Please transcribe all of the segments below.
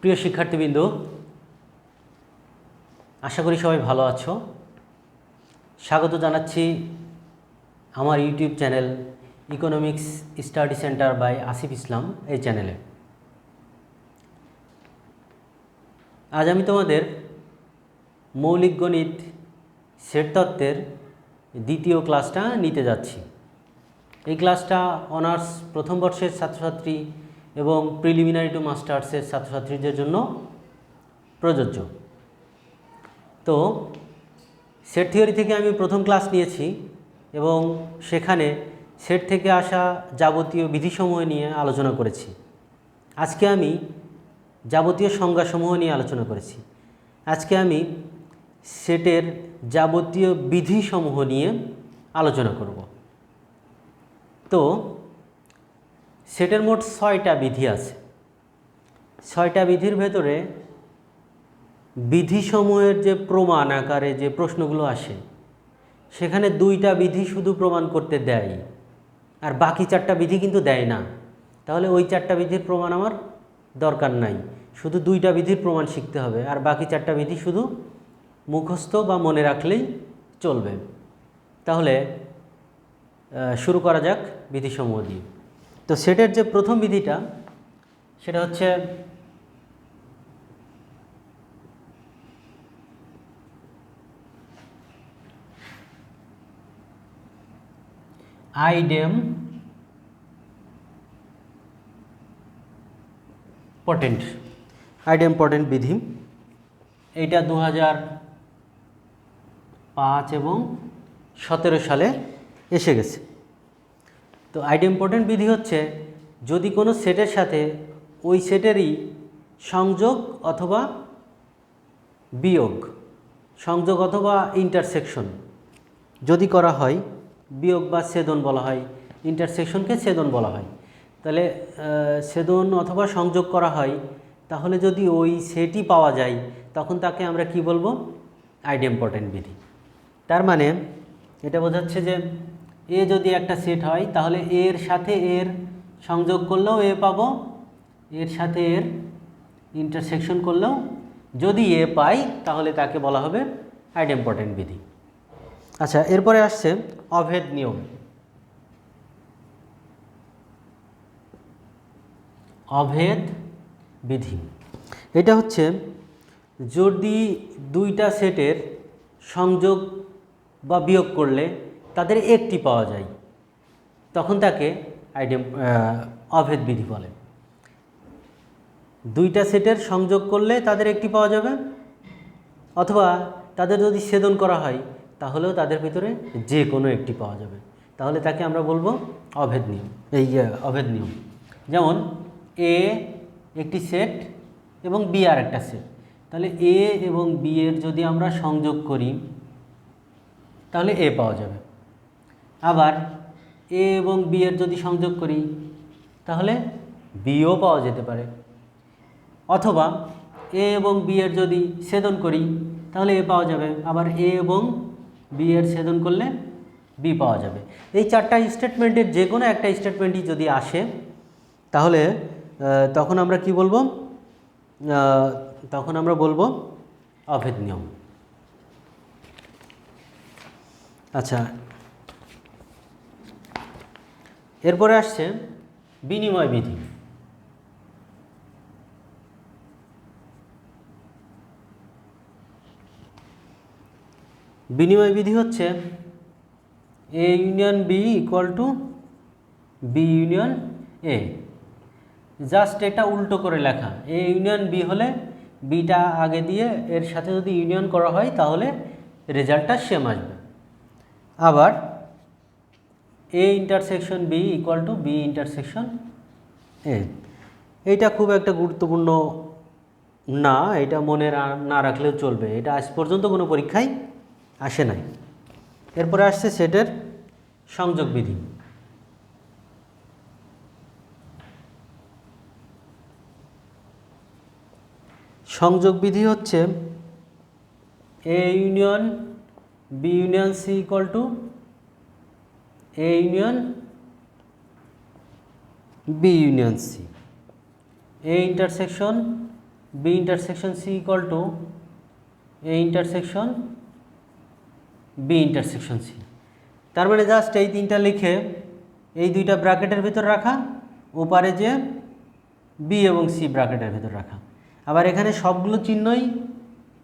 প্রিয় শিক্ষার্থীবৃন্দ, আশা করি সবাই ভালো আছো। স্বাগত জানাচ্ছি আমার YouTube channel Economics Study Centre by Asif Islam এই চ্যানেলে। আজ আমি তোমাদের মৌলিক গণিত সেট তত্ত্বের দ্বিতীয় ক্লাসটা নিতে যাচ্ছি। এই ক্লাসটা অনার্স প্রথম বর্ষের ছাত্রছাত্রী এবং প্রিলিমিনারি টু মাস্টার্সের ছাত্রছাত্রীদের জন্য প্রযোজ্য। তো সেট থিওরি থেকে আমি প্রথম ক্লাস নিয়েছি এবং সেখানে সেট থেকে আসা যাবতীয় বিধিসমূহ নিয়ে আলোচনা করেছি। আজকে আমি যাবতীয় সংজ্ঞাসমূহ নিয়ে আলোচনা করেছি। আজকে আমি সেটের যাবতীয় বিধিসমূহ নিয়ে আলোচনা করব। তো সেটের মোট ছয়টা বিধি আছে। ছয়টা বিধির ভেতরে বিধিসমূহের যে প্রমাণ আকারে যে প্রশ্নগুলো আসে, সেখানে দুইটা বিধি শুধু প্রমাণ করতে দেয় আর বাকি চারটা বিধি কিন্তু দেয় না। তাহলে ওই চারটা বিধির প্রমাণ আমার দরকার নাই। শুধু দুইটা বিধির প্রমাণ শিখতে হবে আর বাকি চারটা বিধি শুধু মুখস্থ বা মনে রাখলেই চলবে। তাহলে শুরু করা যাক বিধিসমূহ দিয়ে। তো সেটের যে প্রথম বিধিটা সেটা হচ্ছে আইডেম পটেন্ট আইডেম পটেন্ট বিধি। এইটা দু হাজার পাঁচ এবং সতেরো সালে এসে গেছে। তো আইডেম পটেন্ট বিধি হচ্ছে যদি কোনো সেটের সাথে ওই সেটেরই সংযোগ অথবা বিয়োগ, সংযোগ অথবা ইন্টারসেকশন যদি করা হয়, বিয়োগ বা ছেদন বলা হয় ইন্টারসেকশনকে ছেদন বলা হয়, তাহলে ছেদন অথবা সংযোগ করা হয়, তাহলে যদি ওই সেটই পাওয়া যায়, তখন তাকে আমরা কি বলব? আইডেম্পর্টেন্ট বিধি। তার মানে এটা বোঝাচ্ছে যে এ যদি একটা সেট হয়, তাহলে এর সাথে এর সংযোগ করলেও এ পাবো, এর সাথে এর ইন্টারসেকশন করলেও যদি এ পাই, তাহলে তাকে বলা হবে আইডেম্পর্টেন্ট বিধি। আচ্ছা এরপরে আসছে অভেদ নিয়ম। অভেদ বিধি। এটা হচ্ছে যদি দুইটা সেটের সংযোগ বা বিয়োগ করলে তাদের একটি পাওয়া যায়। তখন তাকে আইডেম অভেদ বিধি বলে। দুইটা সেটের সংযোগ করলে তাদের একটি পাওয়া যাবে। অথবা তাদের যদি ছেদন করা হয়, তাহলেও তাদের ভিতরে যে কোনো একটি পাওয়া যাবে। তাহলে তাকে আমরা বলব অভেদ নিয়ম, এই অভেদ নিয়ম। যেমন, এ একটি সেট এবং বি আর একটা সেট। তাহলে এ এবং বি এর যদি আমরা সংযোগ করি, তাহলে এ পাওয়া যাবে। আবার এ এবং বি এর যদি সংযোগ করি, তাহলে বিও পাওয়া যেতে পারে। অথবা এ এবং বি এর যদি ছেদন করি, তাহলে এ পাওয়া যাবে। আবার এ এবং বি এর ছেদন করলে বি পাওয়া যাবে। এই চারটা স্টেটমেন্টের যে কোনো একটা স্টেটমেন্টই যদি আসে, তাহলে তখন আমরা কি বলব? তখন আমরা বলব অভেদ নিয়ম। আচ্ছা এরপরে আসছে বিনিময় বিধি। বিনিময় বিধি হচ্ছে A union B equal to B union A. Just এটা উল্টো করে লেখা। এ ইউনিয়ন বি হলে বিটা আগে দিয়ে এর সাথে যদি ইউনিয়ন করা হয় তাহলে রেজাল্টটা সেম আসবে। আবার A intersection B equal to B intersection A এইটা খুব একটা গুরুত্বপূর্ণ না, এটা মনে না রাখলেও চলবে। এটা আজ পর্যন্ত কোনো পরীক্ষায় আসে নাই। এরপরে আসছে সেটের সংযোগ বিধি। সংযোগ বিধি হচ্ছে A union B union C equal to A union B union C A intersection B intersection C equal to A intersection B intersection C তার মানে জাস্ট এই তিনটা লিখে এই দুইটা ব্র্যাকেটের ভিতর রাখা, ওপারে যে বি এবং সি ব্র্যাকেটের ভিতর রাখা। আবার এখানে সবগুলো চিহ্নই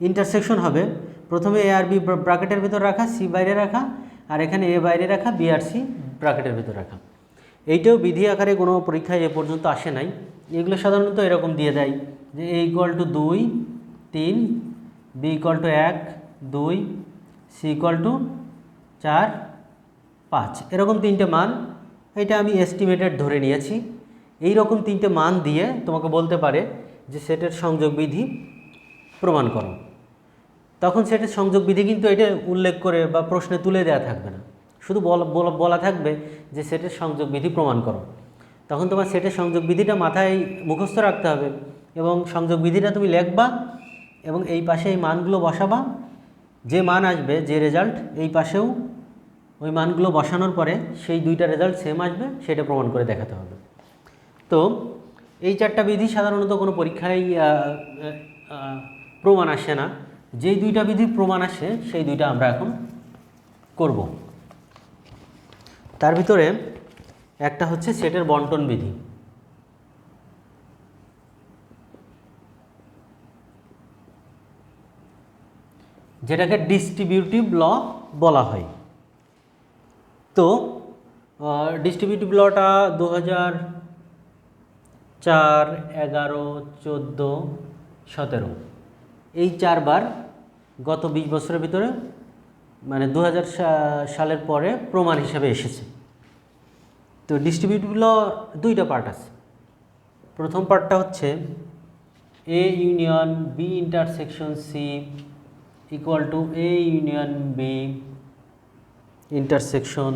ইন্টারসেকশন হবে। প্রথমে এ আর বি ব্র্যাকেটের ভিতর রাখা সি বাইরে রাখা আর এখানে এ বাইরে রাখা, বি আর সি ব্র্যাকেটের ভিতর রাখা। এইটাও বিধি আকারে কোনো পরীক্ষায় এ পর্যন্ত আসে নাই। এগুলো সাধারণত এরকম দিয়ে দেয় যে এ ইকুয়াল টু দুই, তিন, বি ইকুয়াল টু এক, দুই, সি ইকুয়াল টু চার, পাঁচ। এরকম তিনটে মান, এটা আমি এস্টিমেটেড ধরে নিয়েছি। এই রকম তিনটে মান দিয়ে তোমাকে বলতে পারে যে সেটের সংযোগ বিধি প্রমাণ করো। তখন সেটের সংযোগ বিধি কিন্তু এটা উল্লেখ করে বা প্রশ্নে তুলে দেওয়া থাকবে না। শুধু বলা থাকবে যে সেটের সংযোগ বিধি প্রমাণ করো। তখন তোমার সেটের সংযোগ বিধিটা মাথায় মুখস্থ রাখতে হবে এবং সংযোগ বিধিটা তুমি লিখবা এবং এই পাশে এই মানগুলো বসাবা। যে মান আসবে, যে রেজাল্ট এই পাশেও ওই মানগুলো বসানোর পরে সেই দুইটা রেজাল্ট সেম আসবে, সেটা প্রমাণ করে দেখাতে হবে। তো এই চারটা বিধি সাধারণত কোনো পরীক্ষায় প্রমাণ আসে না। যেই দুইটা বিধি প্রমাণ আসে, সেই দুইটা আমরা এখন করব। তার ভিতরে একটা হচ্ছে সেটের বন্টন বিধি। যেটাকে ডিস্ট্রিবিউটিভ ল বলা হয়। তো ডিস্ট্রিবিউটিভ লটা দু হাজার চার, এগারো, চোদ্দ, সতেরো। এই চারবার গত বিশ বছরের ভিতরে মানে দু হাজার সালের পরে প্রমাণ হিসেবে এসেছে। তো ডিস্ট্রিবিউটিভ ল দুইটা পার্ট আছে। প্রথম পার্টটা হচ্ছে A union B intersection C equal to A union B intersection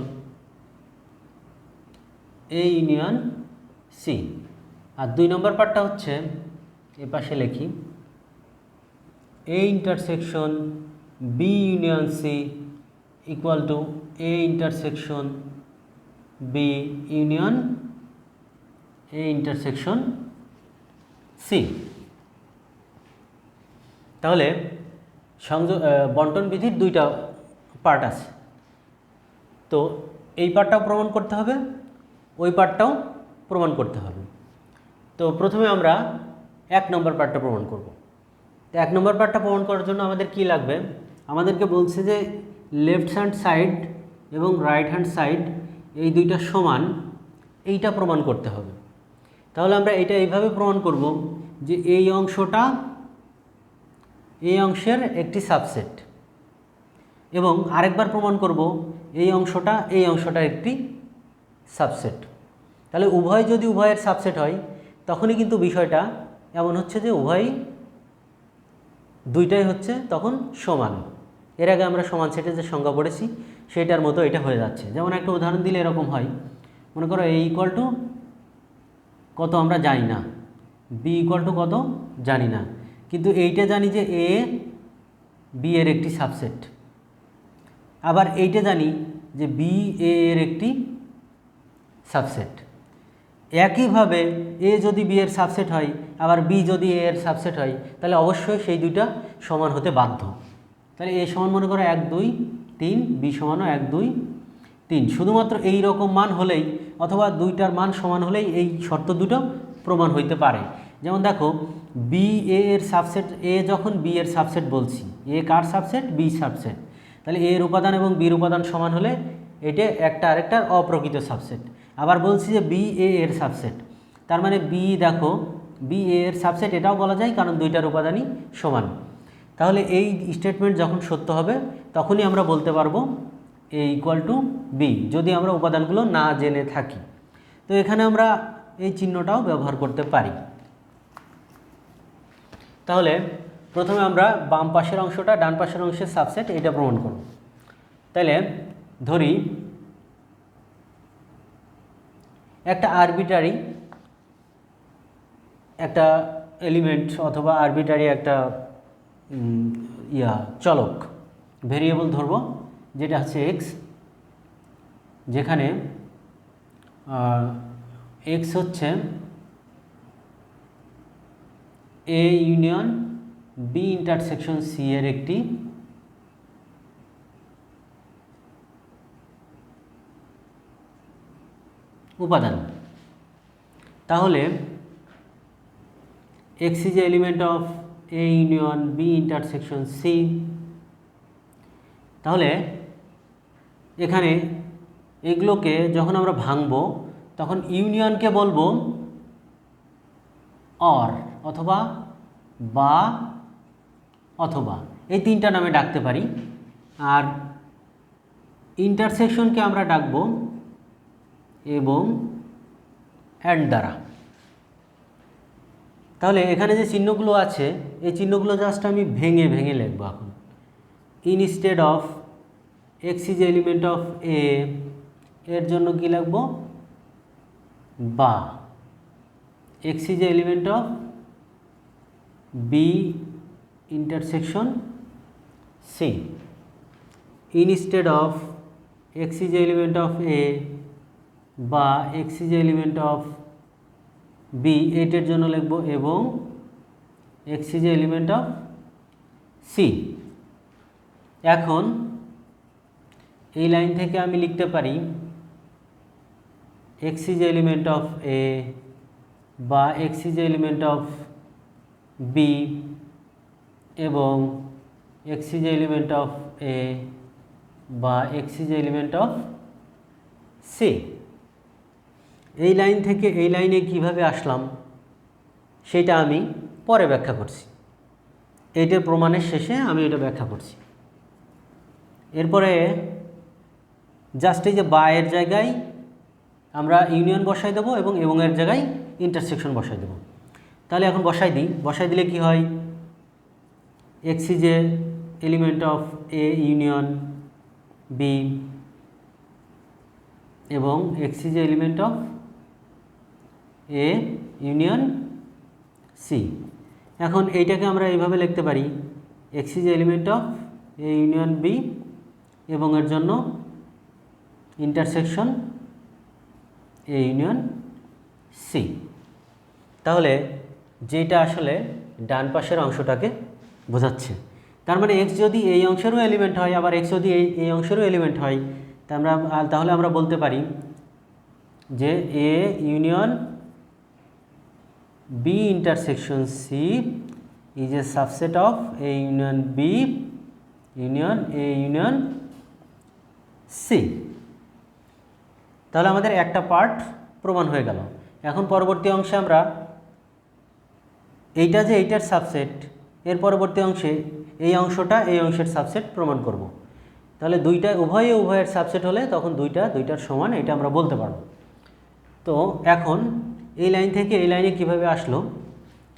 A union C আর দুই নম্বর পার্টটা হচ্ছে, এ পাশে লিখি। A intersection B union C equal to A intersection B union A intersection C তাহলে সংযোগ বন্টন বিধির দুইটা পার্ট আছে। তো এই পার্টটাও প্রমাণ করতে হবে, ওই পার্টটাও প্রমাণ করতে হবে। তো প্রথমে আমরা এক নম্বর পার্টটা প্রমাণ করব। তো এক নম্বর পার্টটা প্রমাণ করার জন্য আমাদের কি লাগবে? আমাদেরকে বলছে যে লেফট হ্যান্ড সাইড এবং রাইট হ্যান্ড সাইড এই দুইটা সমান, এইটা প্রমাণ করতে হবে। তাহলে আমরা এটা এইভাবে প্রমাণ করব যে এই অংশটা এই অংশের একটি সাবসেট এবং আরেকবার প্রমাণ করব এই অংশটা এই অংশটার একটি সাবসেট তাহলে উভয় যদি উভয়ের সাবসেট হয়, তখনই কিন্তু বিষয়টা এমন হচ্ছে যে উভয় দুইটাই হচ্ছে তখন সমান। এর আগে আমরা সমান সেটের যে সংজ্ঞা পড়েছি সেটার মতো এটা হয়ে যাচ্ছে। যেমন একটা উদাহরণ দিলে এরকম হয়। মনে করো এ ইকুয়াল টু কত আমরা জানি না। বি ইকুয়াল টু কত জানি না। কিন্তু এইটা জানি যে এ বি এর একটি সাবসেট আবার এইটা জানি যে বি এ এর একটি সাবসেট একইভাবে এ যদি বি এর সাবসেট হয়, আবার বি যদি এ এর সাবসেট হয়, তাহলে অবশ্যই সেই দুইটা সমান হতে বাধ্য। তাহলে এ সমান মনে করো এক, দুই, তিন, বি সমানও এক, দুই, তিন। শুধুমাত্র এই রকম মান হলেই, অথবা দুইটার মান সমান হলেই এই শর্ত দুটো প্রমাণ হইতে পারে। যেমন দেখো, বি এ এর সাবসেট এ যখন বি এর সাবসেট বলছি, এ কার সাবসেট বি সাবসেট তাহলে এর উপাদান এবং বির উপাদান সমান হলে এটা একটা আরেকটার অপ্রকৃত সাবসেট আবার বলছি যে বি এ এর সাবসেট তার মানে বি দেখো বি এ এর সাবসেট এটাও বলা যায়, কারণ দুইটার উপাদানই সমান। তাহলে এই স্টেটমেন্ট যখন সত্য হবে, তখনই আমরা বলতে পারব এ ইকুয়াল টু বি যদি আমরা উপাদানগুলো না জেনে থাকি। তো এখানে আমরা এই চিহ্নটাও ব্যবহার করতে পারি। তাহলে প্রথমে আমরা বাম পাশের অংশটা, ডান পাশের অংশের সাবসেট এটা প্রমাণ করব। তাহলে ধরি একটা আরবিটারি একটা এলিমেন্ট অথবা আরবিটারি একটা ইয়া, চলক ভেরিয়েবল ধরব, যেটা হচ্ছে এক্স যেখানে এক্স হচ্ছে A union B intersection C এর একটি উপাদান। তাহলে X is element of A union B intersection C তাহলে এখানে এগুলোকে যখন আমরা ভাঙবো, তখন ইউনিয়নকে বলব অর অথবা বা অথবা। এই তিনটা নামে ডাকতে পারি। আর ইন্টারসেকশনকে আমরা ডাকবো এবং অ্যান্ড দ্বারা। তাহলে এখানে যে চিহ্নগুলো আছে, এই চিহ্নগুলো জাস্ট আমি ভেঙে ভেঙে লিখব এখন। Instead of X is element of A এর জন্য কি লিখব? বা। X is element of B intersection C instead of X is element of A বা X is element of B এইটের জন্য লিখব এবং X is element of C এখন এই লাইন থেকে আমি লিখতে পারি X is element of A বা X is element of B এবং X is element of A বা X is element of C এই লাইন থেকে এই লাইনে কীভাবে আসলাম, সেটা আমি পরে ব্যাখ্যা করছি। এইটার প্রমাণের শেষে আমি এটা ব্যাখ্যা করছি। এরপরে জাস্ট এই যে বায়ের জায়গায় আমরা ইউনিয়ন বসাই দেবো এবং এবং এর জায়গায় ইন্টারসেকশন বসাই দেবো। তাহলে এখন বসাই দিই। বসাই দিলে কি হয়? X a element of A union B এবং X is element of A union C এখন এইটাকে আমরা এইভাবে লিখতে পারি X is element of A union B এবং এর জন্য ইন্টারসেকশন এ ইউনিয়ন সি তাহলে যেটা আসলে ডান পাশের অংশটাকে বোঝাচ্ছে। তার মানে এক্স যদি এই অংশেরও এলিমেন্ট হয়, আবার এক্স যদি এই এই অংশেরও এলিমেন্ট হয়, তা আমরা, তাহলে আমরা বলতে পারি যে A union B intersection C is a subset of A union B union A union C তাহলে আমাদের একটা পার্ট প্রমাণ হয়ে গেল। এখন পরবর্তী অংশে আমরা এইটা যে এইটার সাবসেট এর পরবর্তী অংশে এই অংশটা এই অংশের সাবসেট প্রমাণ করব। তাহলে দুইটা উভয়ে উভয়ের সাবসেট হলে তখন দুইটা, দুইটার সমান এটা আমরা বলতে পারব। তো এখন এই লাইন থেকে এই লাইনে কীভাবে আসলো?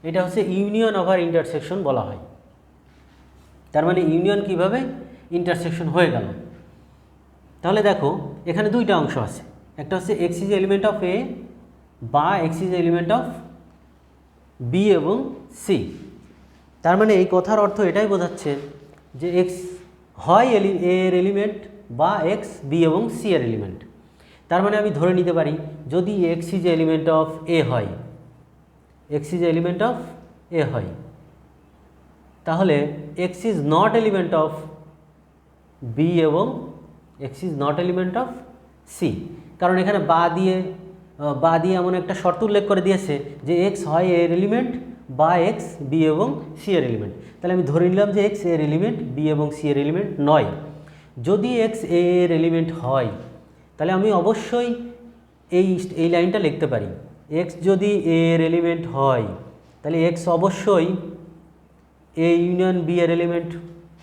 এটা হচ্ছে ইউনিয়ন ওভার ইন্টারসেকশন বলা হয়। তার মানে ইউনিয়ন কীভাবে ইন্টারসেকশন হয়ে গেল? তাহলে দেখো, এখানে দুইটা অংশ আছে। একটা হচ্ছে X is element of A বা X is element of B এবং সি তার মানে এই কথার অর্থ এটাই বোঝাচ্ছে যে এক্স হয় এলি এর এলিমেন্ট বা এক্স বি এবং সি এর এলিমেন্ট তার মানে আমি ধরে নিতে পারি, যদি X is element of A হয় X is element of A হয়, তাহলে X is not element of B এবং X is not element of C কারণ এখানে বা দিয়ে বা দিয়ে এমন একটা শর্ত উল্লেখ করে দিয়েছে যে এক্স হয় এর এলিমেন্ট বা এক্স বি এবং সি এর এলিমেন্ট তাহলে আমি ধরে নিলাম যে এক্সের এলিমেন্ট বি এবং সি এর এলিমেন্ট নয়, যদি এক্স এ এর এলিমেন্ট হয় তাহলে আমি অবশ্যই এই এই লাইনটা লিখতে পারি। এক্স যদি এ এর এলিমেন্ট হয়, তাহলে এক্স অবশ্যই এ ইউনিয়ন বি এর এলিমেন্ট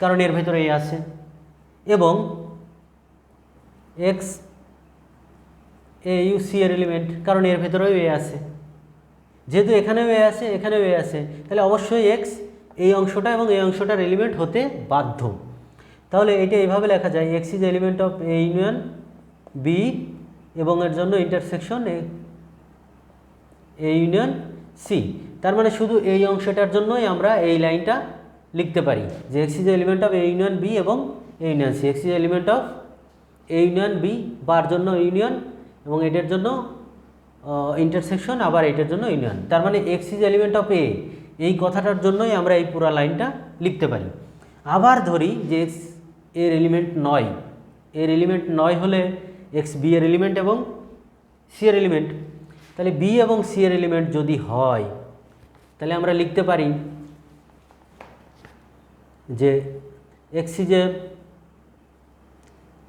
কারণ এর ভেতরে এ আছে। এবং এক্স এ ইউ সি এর এলিমেন্ট কারণ এর ভেতরেও এ আছে। যেহেতু এখানেও এ আছে, এখানেও এ আছে, তাহলে অবশ্যই এক্স এই অংশটা এবং এই অংশটার এলিমেন্ট হতে বাধ্য। তাহলে এটা এইভাবে লেখা যায় X is element of A union B এবং এর জন্য ইন্টারসেকশন এ ইউনিয়ন সি তার মানে শুধু এই অংশটার জন্যই আমরা এই লাইনটা লিখতে পারি যে X element of A union B এবং A union C X is element of A union B বার জন্য ইউনিয়ন এবং এটার জন্য ইন্টারসেকশন আবার এটার জন্য ইউনিয়ন তার মানে এক্স এলিমেন্ট অফ এ এই কথাটার জন্যই আমরা এই পুরা লাইনটা লিখতে পারি। আবার ধরি যে এক্সের এলিমেন্ট নয়। এর এলিমেন্ট নয় হলে এক্স বি এর এলিমেন্ট এবং সি এর এলিমেন্ট তাহলে বি এবং সি এর এলিমেন্ট যদি হয়, তাহলে আমরা লিখতে পারি যে X is a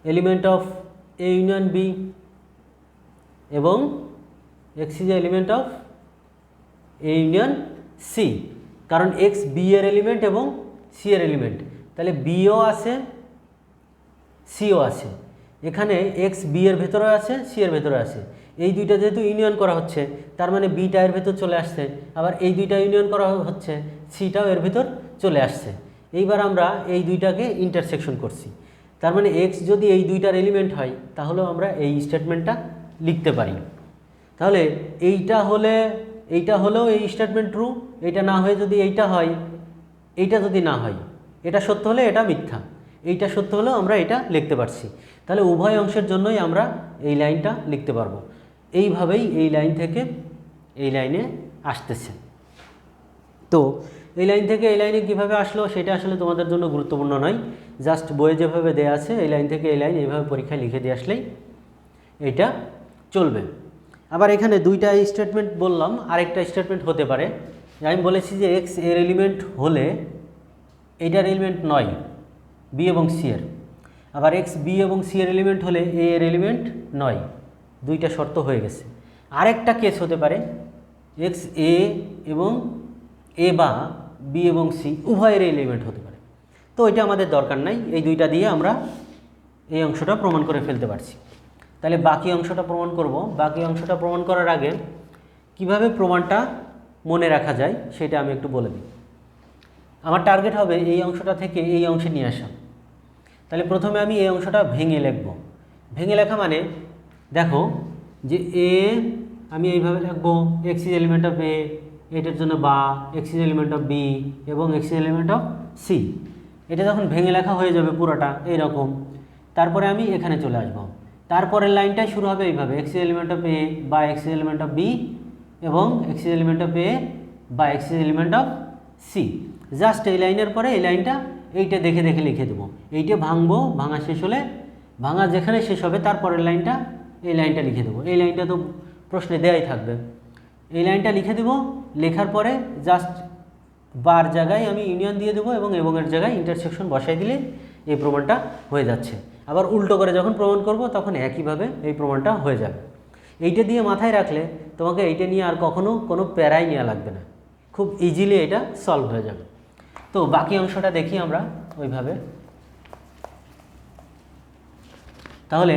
element of A union B এবং X is element of A union C কারণ এক্স বি এর এলিমেন্ট এবং সি এর এলিমেন্ট তাহলে বিও আছে সিও আছে। এখানে এক্স বি এর ভেতরে আছে সি এর ভেতরে আছে। এই দুইটা যেহেতু ইউনিয়ন করা হচ্ছে, তার মানে বিটা এর ভেতর চলে আসছে। আবার এই দুইটা ইউনিয়ন করা হচ্ছে সিটাও এর ভেতর চলে আসছে। এইবার আমরা এই দুইটাকে ইন্টারসেকশন করছি। তার মানে এক্স যদি এই দুইটার এলিমেন্ট হয়, তাহলেও আমরা এই স্টেটমেন্টটা লিখতে পারি। তাহলে এইটা হলে, এইটা হলেও এই স্টেটমেন্ট ট্রু এইটা না হয়ে যদি এইটা হয়, এইটা যদি না হয়, এটা সত্য হলে এটা মিথ্যা। এইটা সত্য হলেও আমরা এটা লিখতে পারছি। তাহলে উভয় অংশের জন্যই আমরা এই লাইনটা লিখতে পারব। এইভাবেই এই লাইন থেকে এই লাইনে আসতেছে। তো এই লাইন থেকে এই লাইনে কীভাবে আসলো সেটা আসলে তোমাদের জন্য গুরুত্বপূর্ণ নয়। জাস্ট বইয়ে যেভাবে দেয়া আছে, এই লাইন থেকে এই লাইন এইভাবে পরীক্ষায় লিখে দিয়ে আসলেই এটা চলবে। আবার এখানে দুইটা স্টেটমেন্ট বললাম, আরেকটা স্টেটমেন্ট হতে পারে। আমি বলেছি যে এক্সের এলিমেন্ট হলে এইটার এলিমেন্ট নয় বি এবং সি এর। আবার এক্স বি এবং সি এর এলিমেন্ট হলে এ এর এলিমেন্ট নয়। দুইটা শর্ত হয়ে গেছে। আরেকটা কেস হতে পারে এক্স এ এবং এ বা বি এবং সি উভয়ের এলিমেন্ট হতে পারে। তো এটা আমাদের দরকার নাই। এই দুইটা দিয়ে আমরা এই অংশটা প্রমাণ করে ফেলতে পারছি। তাহলে বাকি অংশটা প্রমাণ করব। বাকি অংশটা প্রমাণ করার আগে কীভাবে প্রমাণটা মনে রাখা যায় সেটা আমি একটু বলে দিই। আমার টার্গেট হবে এই অংশটা থেকে এই অংশে নিয়ে আসা। তাহলে প্রথমে আমি এই অংশটা ভেঙে লিখব। ভেঙে লেখা মানে দেখো যে এ আমি এইভাবে লিখব X is element of A এটার জন্য বা X is element of B এবং X is element of C এটা যখন ভেঙে লেখা হয়ে যাবে পুরোটা, এইরকম। তারপরে আমি এখানে চলে আসব। তারপরের লাইনটাই শুরু হবে এইভাবে X is element of A বা X is element of B এবং X is element of A বা X is element of C just এই লাইনের পরে এই লাইনটা এইটা দেখে দেখে লিখে দেবো। এইটা ভাঙবো, ভাঙা শেষ হলে ভাঙা যেখানে শেষ হবে তারপরের লাইনটা এই লাইনটা লিখে দেবো। এই লাইনটা তো প্রশ্নে দেয়াই থাকবে। এই লাইনটা লিখে দেবো, লেখার পরে জাস্ট বার জায়গায় আমি ইউনিয়ন দিয়ে দেবো এবং এবং এর জায়গায় ইন্টারসেকশন বসাই দিলে এই প্রমাণটা হয়ে যাচ্ছে। আবার উল্টো করে যখন প্রমাণ করব তখন একইভাবে এই প্রমাণটা হয়ে যাবে। এইটা দিয়ে মাথায় রাখলে তোমাকে এইটা নিয়ে আর কখনো কোনো প্যারাই নেওয়া লাগবে না। খুব ইজিলি এটা সলভ হয়ে যাবে। তো বাকি অংশটা দেখি আমরা ওইভাবে। তাহলে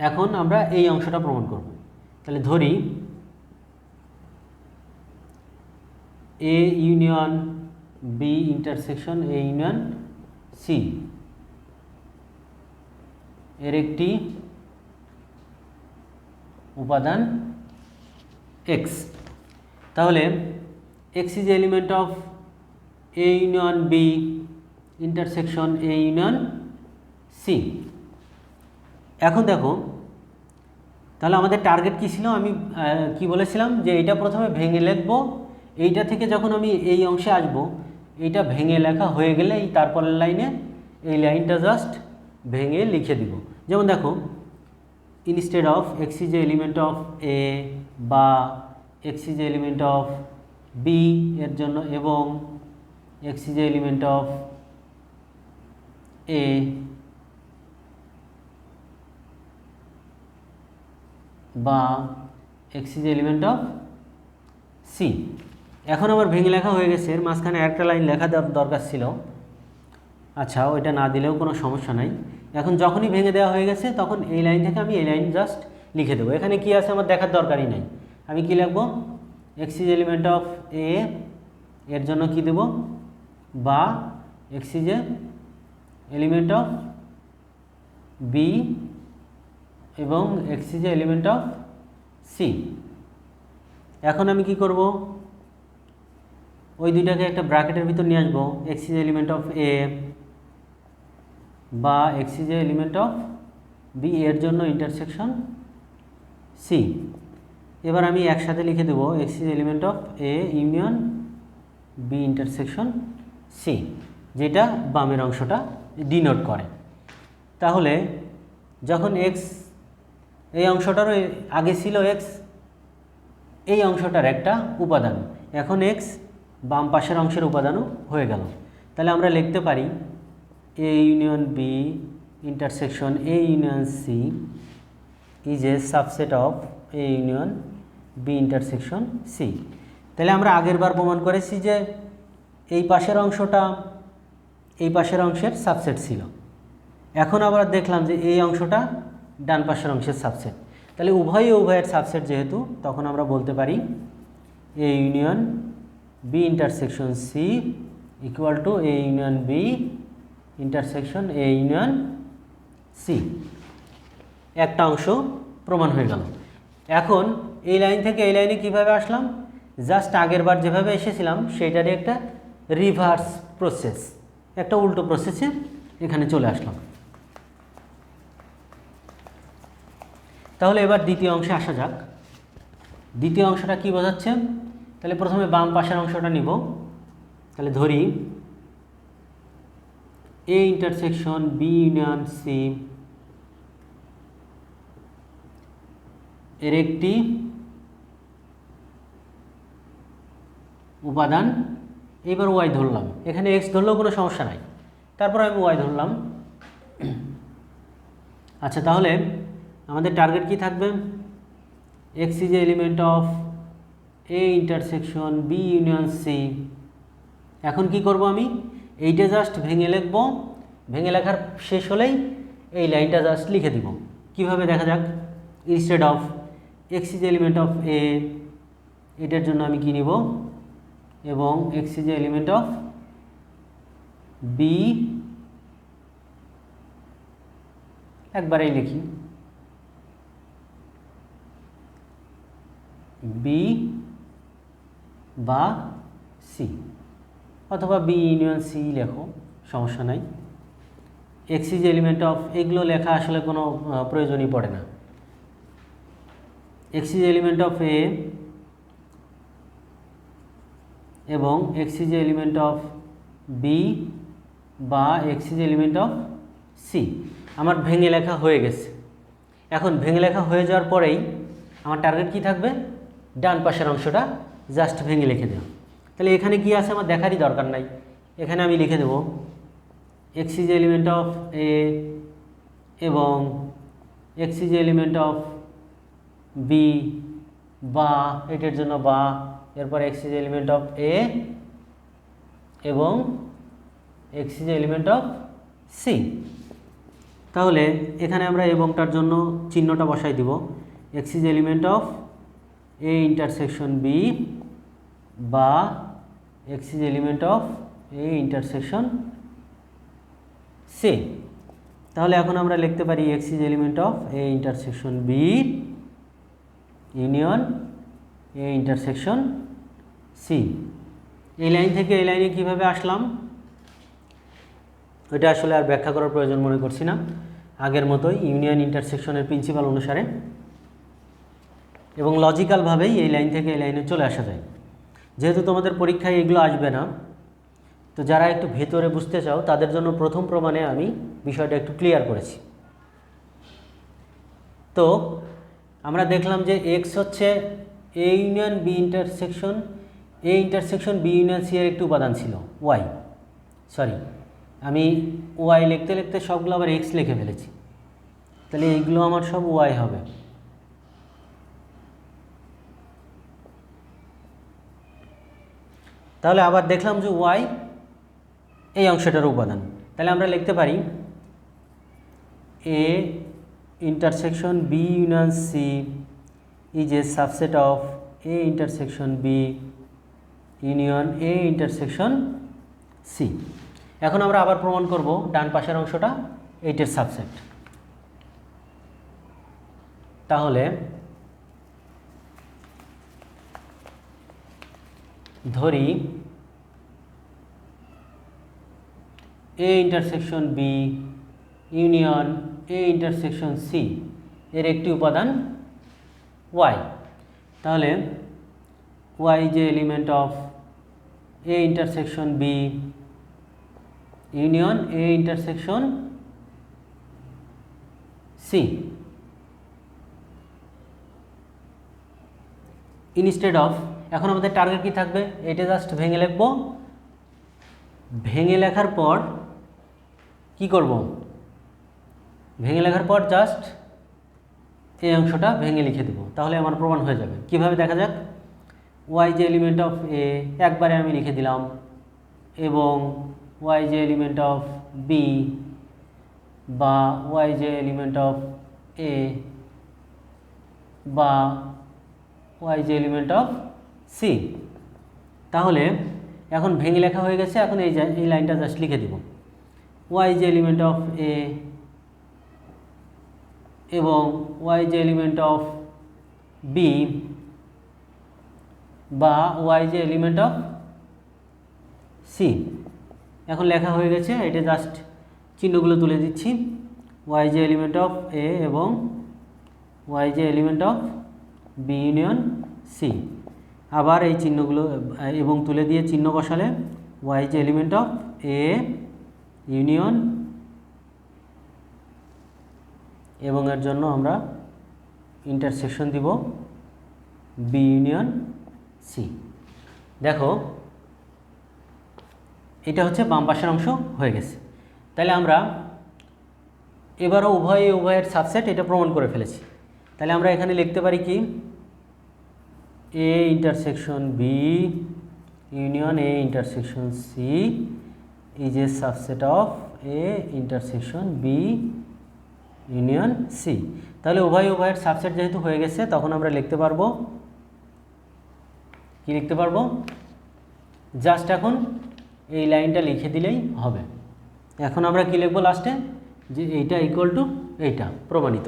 এখন আমরা এই অংশটা প্রমাণ করব। তাহলে ধরি A union B intersection A union C এর একটি উপাদান এক্স তাহলে X is element of A union B intersection A union C এখন দেখো, তাহলে আমাদের টার্গেট কী ছিল? আমি কি বলেছিলাম? যে এটা প্রথমে ভেঙে লিখব। এইটা থেকে যখন আমি এই অংশে আসব, এইটা ভেঙে লেখা হয়ে গেলে এই তারপরের লাইনে এই লাইনটা জাস্ট ভেঙে লিখে দিব। যেমন দেখো instead of X is element of A বা X is element of B এর জন্য এবং X is element of A বা X is element of C এখন আমার ভেঙে লেখা হয়ে গেছে, এর মাঝখানে একটা লাইন লেখা দরকার ছিল। আচ্ছা ওইটা না দিলেও কোনো সমস্যা নাই। এখন যখনই ভেঙে দেওয়া হয়ে গেছে, তখন এই লাইন থেকে আমি এই লাইন জাস্ট লিখে দেবো। এখানে কি আছে আমার দেখার দরকারই নাই। আমি কি লিখব? X is element of A এর জন্য কি দেব? বা X is element of B এবং X is element of C এখন আমি কি করব? ওই দুইটাকে একটা ব্র্যাকেটের ভিতর নিয়ে আসব। X is element of A বা X is element of B এর জন্য ইন্টারসেকশন সি এবার আমি একসাথে লিখে দেবো X is element of A union B intersection C যেটা বামের অংশটা ডিনোট করে। তাহলে যখন এক্স এই অংশটারও আগে ছিল এক্স এই অংশটার একটা উপাদান। এখন এক্স বাম পাশের অংশের উপাদানও হয়ে গেল। তাহলে আমরা লিখতে পারি A union B intersection A union C is a subset of A union B intersection C তাহলে আমরা আগের বার প্রমাণ করেছি যে এই পাশের অংশটা, এই পাশের অংশের সাবসেট ছিল। এখন আবার দেখলাম যে এই অংশটা ডান পাশের অংশের সাবসেট তাহলে উভয়ই উভয়ের সাবসেট যেহেতু, তখন আমরা বলতে পারি A union B intersection C equal to A union B intersection A union C একটা অংশ প্রমাণ হয়ে গেল। এখন এই লাইন থেকে এই লাইনে কীভাবে আসলাম? জাস্ট আগের বার যেভাবে এসেছিলাম সেইটারই একটা রিভার্স প্রসেস একটা উল্টো প্রসেসে এখানে চলে আসলাম। তাহলে এবার দ্বিতীয় অংশে আসা যাক। দ্বিতীয় অংশটা কি বোঝাচ্ছে? তাহলে প্রথমে বাম পাশের অংশটা নিব। তাহলে ধরি A intersection B union C এর একটি উপাদান এবার ওয়াই ধরলাম। এখানে এক্স ধরলেও কোনো সমস্যা নাই। তারপর আমি ওয়াই ধরলাম। আচ্ছা তাহলে আমাদের টার্গেট কি থাকবে? X is element of A intersection B union C এখন কি করব আমি? এইটা জাস্ট ভেঙে লিখব। ভেঙে লেখার শেষ হলেই এই লাইনটা জাস্ট লিখে দিব। কীভাবে দেখা যাক? Instead of X is element of A এটার জন্য আমি কি নিব? এবং X is element of B একবারেই লিখি। বি বা সি অথবা বি ইউনিয়ন সি লেখো, সমস্যা নাই। এক্স ইজ এলিমেন্ট অফ এগুলো লেখা আসলে কোনো প্রয়োজনই পড়ে না। X is element of A এবং X is element of B বা X is element of C আমার ভেঙে লেখা হয়ে গেছে। এখন ভেঙে লেখা হয়ে যাওয়ার পরেই আমার টার্গেট কি থাকবে? ডান পাশের অংশটা জাস্ট ভেঙে লিখে দেওয়া তাহলে এখানে কি আছে? আমার দেখারই দরকার নাই। এখানে আমি লিখে দেব X is element of A এবং X is element of B বা এটার জন্য বা এরপর X is element of A এবং X is element of C তাহলে এখানে আমরা এবংটার জন্য চিহ্নটা বসাই দিব। X is element of A intersection B বা X is element of A intersection C তাহলে এখন আমরা লিখতে পারি X is element of A intersection B union A intersection C. এই লাইন থেকে এই লাইনে কীভাবে আসলাম? ওইটা আসলে আর ব্যাখ্যা করার প্রয়োজন মনে করছি না। আগের মতোই ইউনিয়ন ইন্টারসেকশনের প্রিন্সিপাল অনুসারে। এবং লজিক্যালভাবেই এই লাইন থেকে এই লাইনে চলে আসা যায়। যেহেতু তোমাদের পরীক্ষায় এগুলো আসবে না, তো যারা একটু ভেতরে বুঝতে চাও, তাদের জন্য প্রথম প্রমাণে আমি বিষয়টা একটু ক্লিয়ার করেছি। তো আমরা দেখলাম যে এক্স হচ্ছে A union B intersection A intersection B union C এর একটি উপাদান ছিল ওয়াই সরি আমি ওয়াই লিখতে লিখতে সবগুলো আবার এক্স লিখে ফেলেছি। তাহলে এইগুলো আমার সব ওয়াই হবে। তাহলে আবার দেখলাম যে ওয়াই এই অংশটার উপাদান। তাহলে আমরা লিখতে পারি A intersection B union C is a subset of A intersection B union A intersection C এখন আমরা আবার প্রমাণ করব ডান পাশের অংশটা এইটের সাবসেট তাহলে ধরি A intersection B union A intersection C এর একটি উপাদান ওয়াই তাহলে ওয়াই যে element of A intersection B union A intersection C instead of এখন আমাদের টার্গেট কি থাকবে? এটা জাস্ট ভেঙে লিখব। ভেঙে লেখার পর কি করব? ভেঙে লেখার পর জাস্ট এই অংশটা ভেঙে লিখে দেবো। তাহলে আমার প্রমাণ হয়ে যাবে। কীভাবে দেখা যাক? ওয়াই যে এলিমেন্ট অফ এ একবারে আমি লিখে দিলাম এবং ওয়াই যে এলিমেন্ট অফ বি বা ওয়াই যে এলিমেন্ট অফ এ বা ওয়াই যে এলিমেন্ট অফ সি তাহলে এখন ভেঙে লেখা হয়ে গেছে, এখন এই এই লাইনটা জাস্ট লিখে দিব। ওয়াই যে এলিমেন্ট অফ এ এবং ওয়াই যে এলিমেন্ট অফ বি বা ওয়াই যে এলিমেন্ট অফ সি এখন লেখা হয়ে গেছে, এটা জাস্ট চিহ্নগুলো তুলে দিচ্ছি। ওয়াই যে এলিমেন্ট অফ এ এবং ওয়াই যে element of B union C আবার এই চিহ্নগুলো, এবং তুলে দিয়ে চিহ্ন বসালে ওয়াই যে এলিমেন্ট অফ এ ইউনিয়ন এবং এর জন্য আমরা ইন্টারসেকশন দিব বি ইউনিয়ন সি দেখো, এটা হচ্ছে বাম পাশের অংশ হয়ে গেছে। তাহলে আমরা এবারও উভয় উভয়ের সাবসেট এটা প্রমাণ করে ফেলেছি। তাহলে আমরা এখানে লিখতে পারি কি? A intersection B union A intersection C is a subset of A intersection B union C তাহলে উভয়, উভয়ের সাবসেট যেহেতু হয়ে গেছে, তখন আমরা লিখতে পারব কি লিখতে পারব? জাস্ট এখন এই লাইনটা লিখে দিলেই হবে। এখন আমরা কি লিখব লাস্টে যে এইটা ইকুয়াল টু এইটা, প্রমাণিত।